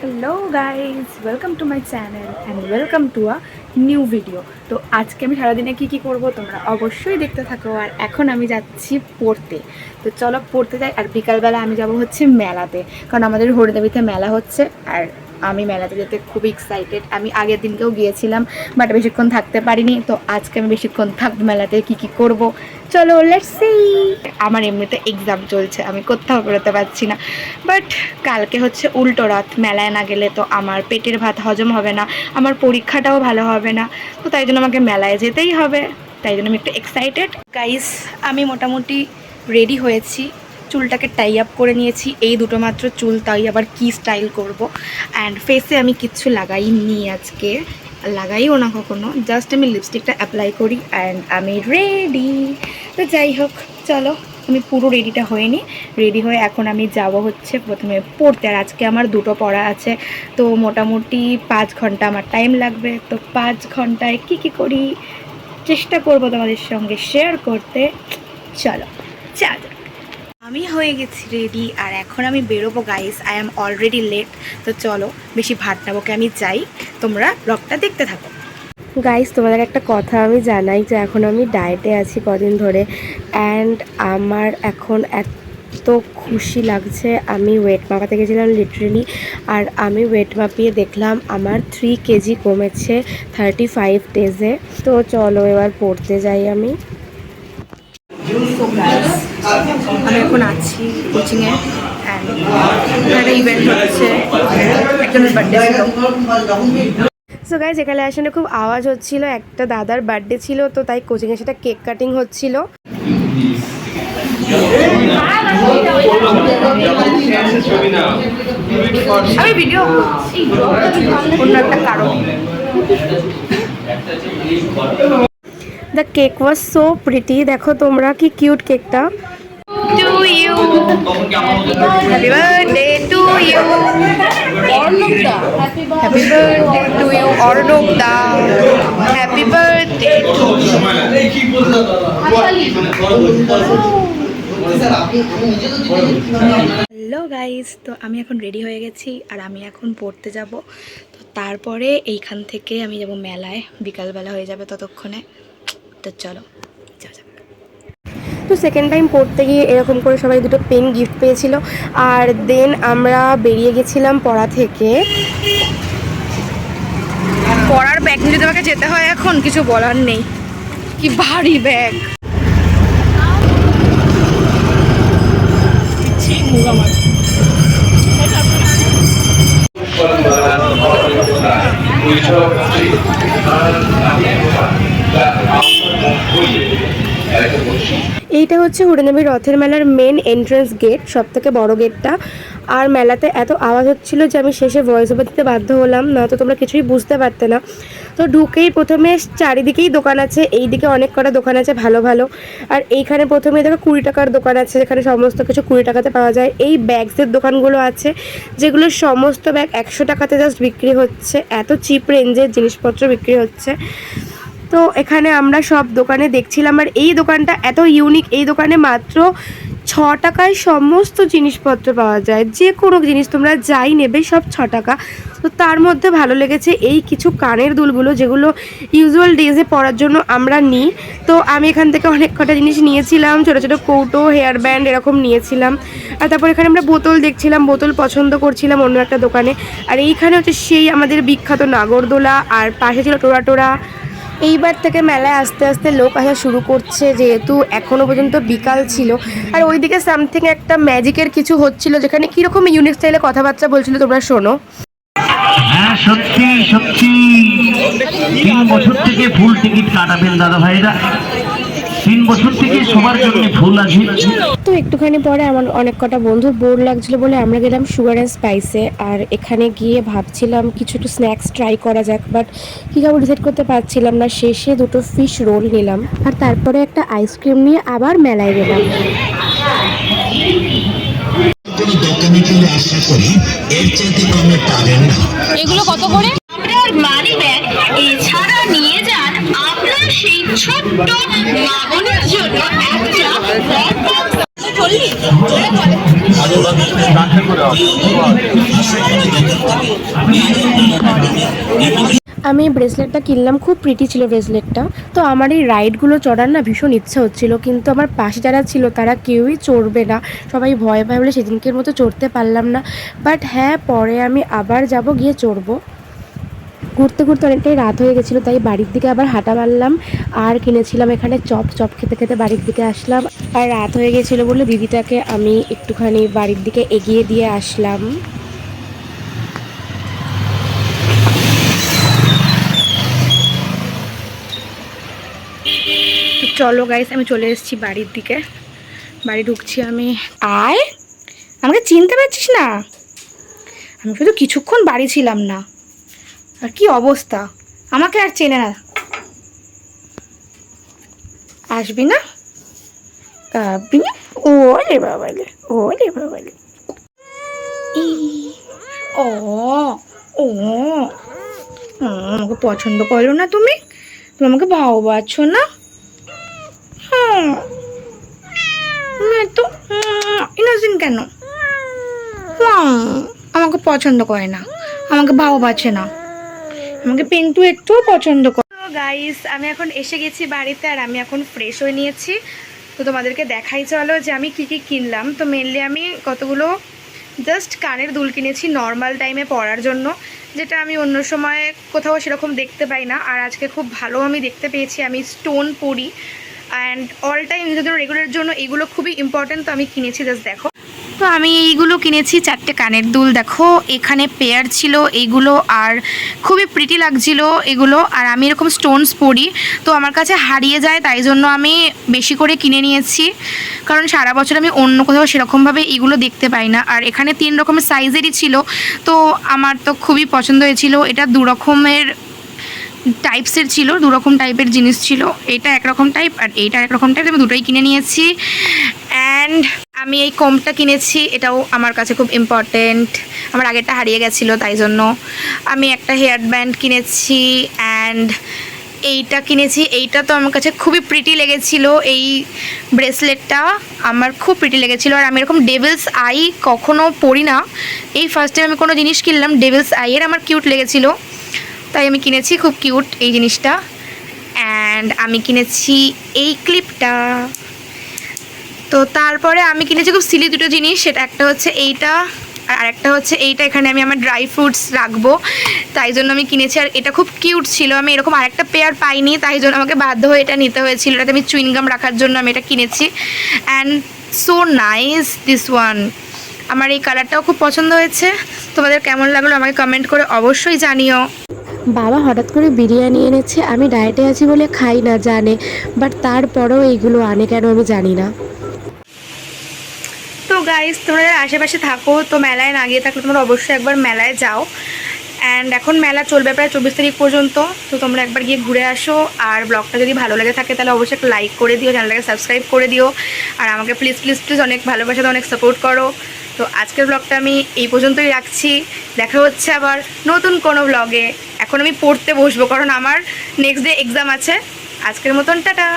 Hello guys welcome to my channel and welcome to a new video তো আজকে আমি সারাদিনে কী কী করব তোমরা অবশ্যই দেখতে থাকো আর এখন আমি যাচ্ছি পড়তে। তো চলো পড়তে যাই আর বিকালবেলা আমি যাব হচ্ছে মেলাতে। কারণ আমাদের হরিদেবীতে মেলা হচ্ছে আর আমি মেলাতে যেতে খুবই এক্সাইটেড আমি আগের দিনকেও গিয়েছিলাম বাট বেশিক্ষণ থাকতে পারিনি। তো আজকে আমি বেশিক্ষণ থাকব মেলাতে, কী কী করব? চলো লেটস সি আমার এমনিতে এক্সাম চলছে, আমি কোথাও বেরোতে পারছি না। বাট কালকে হচ্ছে উল্টো রথ মেলায় না গেলে তো আমার পেটের ভাত হজম হবে না, আমার পরীক্ষাটাও ভালো হবে না। তো তাই জন্য আমাকে মেলায় যেতেই হবে। তাই জন্য আমি একটু এক্সাইটেড গাইস আমি মোটামুটি রেডি হয়েছি। চুলটাকে টাই আপ করে নিয়েছি। এই দুটো মাত্র চুল, তাই আবার কি স্টাইল করব? অ্যান্ড ফেসে আমি কিচ্ছু লাগাই নি আজকে। লাগাইও না কখনো। জাস্ট আমি লিপস্টিকটা অ্যাপ্লাই করি অ্যান্ড আমি রেডি তো যাই হোক, চলো, আমি পুরো রেডিটা হয়নি। রেডি হয়ে এখন আমি যাব হচ্ছে প্রথমে পড়তে। আর আজকে আমার দুটো পড়া আছে। তো মোটামুটি পাঁচ ঘণ্টা আমার টাইম লাগবে। তো পাঁচ ঘন্টায় কি কি করি? চেষ্টা করব তোমাদের সঙ্গে শেয়ার করতে। চলো চা। আমি হয়ে গেছি রেডি আর এখন আমি বেরোবো guys I am already late তো চলো, বেশি ভাত নাবোকে আমি যাই। তোমরা ব্লগটা দেখতে থাকো। গাইস তোমাদের একটা কথা আমি জানাই যে এখন আমি ডায়েটে আছি কদিন ধরে অ্যান্ড আমার এখন এত খুশি লাগছে। আমি ওয়েট মাপাতে গেছিলাম লিটারেলি আর আমি ওয়েট মাপিয়ে দেখলাম আমার থ্রি কেজি কমেছে থার্টি ফাইভ ডেজে তো চলো, এবার পড়তে যাই আমি। আমি এখন আছি কোচিংয়ে একটা ইভেন্ট হচ্ছে একজনের বার্থডে সো গাইজ এখানে আসলে খুব আওয়াজ হচ্ছিল, একটা দাদার বার্থডে ছিল, তো তাই কোচিংয়ে সেটা কেক কাটিং হচ্ছিল। অন্য একটা কারণ। The cake was so pretty দেখো তোমরা কি কিউট কেকটা you happy birthday to you happy birthday to you Arnab da happy birthday hello guys তো আমি এখন রেডি হয়ে গেছি আর আমি এখন পড়তে যাব। তো তারপরে এইখান থেকে আমি যাব মেলায়। বিকালবেলা হয়ে যাবে ততক্ষণে। তো চলো। তো সেকেন্ড টাইম পড়তে গিয়ে এরকম করে সবাই দুটো পেন গিফট পেয়েছিল। আর দেন আমরা বেরিয়ে গেছিলাম পড়া থেকে। পড়ার ব্যাগ নিয়ে তোমাকে যেতে হয় এখন? কিছু বলার নেই। কি ভারী ব্যাগ এইটা হচ্ছে হরিদেবী রথের মেলার মেন এন্ট্রান্স গেট সব থেকে বড় গেটটা আর মেলাতে এত আওয়াজ হচ্ছিল যে আমি শেষে ভয়েস ওভার দিতে বাধ্য হলাম, নয়তো তোমরা কিছুই বুঝতে পারতে না। তো ঢুকেই প্রথমে চারিদিকেই দোকান আছে এই দিকে অনেক কটা দোকান আছে ভালো ভালো। আর এইখানে প্রথমে দেখো কুড়ি টাকার দোকান আছে, যেখানে সমস্ত কিছু কুড়ি টাকাতে পাওয়া যায়। এই ব্যাগসের দোকানগুলো আছে, যেগুলো সমস্ত ব্যাগ একশো টাকাতে জাস্ট বিক্রি হচ্ছে। এত চিপ রেঞ্জের জিনিসপত্র বিক্রি হচ্ছে। তো এখানে আমরা সব দোকানে দেখছিলাম আর এই দোকানটা এত ইউনিক এই দোকানে মাত্র ছ টাকায় সমস্ত জিনিসপত্র পাওয়া যায়। যে কোনো জিনিস তোমরা যাই নেবে সব ছ টাকা। তো তার মধ্যে ভালো লেগেছে এই কিছু কানের দুলগুলো যেগুলো ইউজুয়াল ডেজে পরার জন্য আমরা নিই। তো আমি এখান থেকে অনেক কটা জিনিস নিয়েছিলাম, ছোটো ছোটো কৌটো হেয়ার ব্যান্ড এরকম নিয়েছিলাম। আর তারপর এখানে আমরা বোতল দেখছিলাম, বোতল পছন্দ করছিলাম অন্য একটা দোকানে। আর এইখানে হচ্ছে সেই আমাদের বিখ্যাত নাগরদোলা, আর পাশে ছিল টোরা এইবার থেকে মেলায় আস্তে আস্তে লোক আসা শুরু করছে, যেহেতু এখনও পর্যন্ত বিকাল ছিল। আর ওইদিকে সামথিং একটা ম্যাজিকের কিছু হচ্ছিল, যেখানে কীরকম ইউনিক স্টাইলে কথাবার্তা বলছিল তোমরা শোনো। হ্যাঁ সত্যি সত্যি। তিন বছর থেকে ফুল টিকিট কাটাবেন দাদা ভাইরা তিন বছর থেকে সবার জন্য ফুল আছে। তো একটুখানি পরে আমার অনেক কটা বন্ধুর বোর লাগছিল বলে আমরা গেলাম সুগার অ্যান্ড স্পাইসে আর এখানে গিয়ে ভাবছিলাম কিছু একটু স্ন্যাক্স ট্রাই করা যাক বাট কী খাব ডিসাইড করতে পারছিলাম না। শেষে দুটো ফিশ রোল নিলাম আর তারপরে একটা আইসক্রিম নিয়ে আবার মেলায় গেলাম। এগুলো কত করে? আমি ব্রেসলেটটা কিনলাম, খুব প্রিটি ছিল ব্রেসলেটটা তো আমার এই রাইডগুলো চড়ার না ভীষণ ইচ্ছা হচ্ছিল, কিন্তু আমার পাশে যারা ছিল তারা কেউই চড়বে না। সবাই ভয় পায় বলে সেদিনকের মতো চড়তে পারলাম না। বাট হ্যাঁ পরে আমি আবার যাব গিয়ে চড়বো। ঘুরতে ঘুরতে অনেকটাই রাত হয়ে গেছিল, তাই বাড়ির দিকে আবার হাঁটা মারলাম। আর কিনেছিলাম এখানে চপ চপ খেতে খেতে বাড়ির দিকে আসলাম। আর রাত হয়ে গেছিল বলে দিদিটাকে আমি একটুখানি বাড়ির দিকে এগিয়ে দিয়ে আসলাম। চলো গাইস আমি চলে এসেছি বাড়ির দিকে। বাড়ি ঢুকছি আমি। আয়! আমাকে চিনতে পারছিস না? আমি শুধু কিছুক্ষণ বাড়ি ছিলাম না। আর কি অবস্থা? আমাকে আর চেনে না। আসবি না? আসবি না? ও রে বাবা রে ও ও। আমাকে পছন্দ করো না তুমি? তুমি আমাকে ভালোবাসছো না? হ্যাঁ তো কেন? আমাকে পছন্দ করে না। আমাকে ভালোবাসে না। আমাকে পিন্টু একটুও পছন্দ করে গাইস আমি এখন এসে গেছি বাড়িতে আর আমি এখন ফ্রেশ হয়ে নিয়েছি। তো তোমাদেরকে দেখাই চলো যে আমি কি কি কিনলাম। তো মেনলি আমি কতগুলো জাস্ট কানের দুল কিনেছি নর্মাল টাইমে পরার জন্য, যেটা আমি অন্য সময় কোথাও সেরকম দেখতে পাই না। আর আজকে খুব ভালো আমি দেখতে পেয়েছি, আমি স্টোন পরি। অ্যান্ড অল টাইম নিজেদের রেগুলার জন্য, এগুলো খুবই ইম্পর্ট্যান্ট তো আমি কিনেছি জাস্ট দেখো। তো আমি এইগুলো কিনেছি চারটে কানের দুল। দেখো, এখানে পেয়ার ছিল এইগুলো আর খুবই প্রিটি লাগছিল এগুলো। আর আমি এরকম স্টোনস পরি, তো আমার কাছে হারিয়ে যায়, তাই জন্য আমি বেশি করে কিনে নিয়েছি। কারণ সারা বছর আমি অন্য কোথাও সেরকমভাবে এগুলো দেখতে পাই না। আর এখানে তিন রকমের সাইজেরই ছিল, তো আমার তো খুবই পছন্দ হয়েছিল। এটা দু রকমের টাইপসের ছিল, দু রকম টাইপের জিনিস ছিল। এটা একরকম টাইপ আর এইটা একরকম টাইপ আমি দুটোই কিনে নিয়েছি। অ্যান্ড আমি এই কমটা কিনেছি, এটাও আমার কাছে খুব ইম্পর্টেন্ট আমার আগেরটা হারিয়ে গেছিল, তাই জন্য। আমি একটা হেয়ার ব্যান্ড কিনেছি অ্যান্ড এইটা কিনেছি। এইটা তো আমার কাছে খুবই প্রিটি লেগেছিল। এই ব্রেসলেটটা আমার খুব প্রিটি লেগেছিলো। আর আমি এরকম ডেভিলস আই কখনো পরি না। এই ফার্স্ট টাইম আমি কোনো জিনিস কিনলাম ডেভিলস আইয়ের আমার কিউট লেগেছিলো। তাই আমি কিনেছি, খুব কিউট এই জিনিসটা। অ্যান্ড আমি কিনেছি এই ক্লিপটা তো তারপরে আমি কিনেছি খুব সিলি দুটো জিনিস, সেটা একটা হচ্ছে এইটা, আর একটা হচ্ছে এইটা, এখানে আমি আমার ড্রাই ফ্রুটস রাখব। তাই জন্য আমি কিনেছি, আর এটা খুব কিউট ছিল, আমি এরকম আরেকটা পেয়ার পাইনি, তাই জন্য আমাকে বাধ্য হয়ে এটা নিতে হয়েছিল। এটাতে আমি চুইনগাম রাখার জন্য আমি এটা কিনেছি। And so nice this one আমার এই কালারটাও খুব পছন্দ হয়েছে। তোমাদের কেমন লাগল আমাকে কমেন্ট করে অবশ্যই জানিও। বাবা হঠাৎ করে বিরিয়ানি এনেছে, আমি ডায়েটে আছি বলে খাই না, জানে। বাট তারপরেও এইগুলো আনে কেন আমি জানি না। গাইস তোমরা যারা আশেপাশে থাকো, তো মেলায় না গিয়ে থাকলে তোমরা অবশ্যই একবার মেলায় যাও। অ্যান্ড এখন মেলা চলবে প্রায় চব্বিশ তারিখ পর্যন্ত, তো তোমরা একবার গিয়ে ঘুরে আসো। আর ব্লগটা যদি ভালো লেগে থাকে, তাহলে অবশ্যই একটা লাইক করে দিও, চ্যানেলটাকে সাবস্ক্রাইব করে দিও। আর আমাকে প্লিজ প্লিজ প্লিজ অনেক ভালোবাসাতে অনেক সাপোর্ট করো। তো আজকের ব্লগটা আমি এই পর্যন্তই রাখছি। দেখা হচ্ছে আবার নতুন কোনো ব্লগে এখন আমি পড়তে বসবো, কারণ আমার নেক্সট ডে এক্সাম আছে। আজকের মতন, টাটা!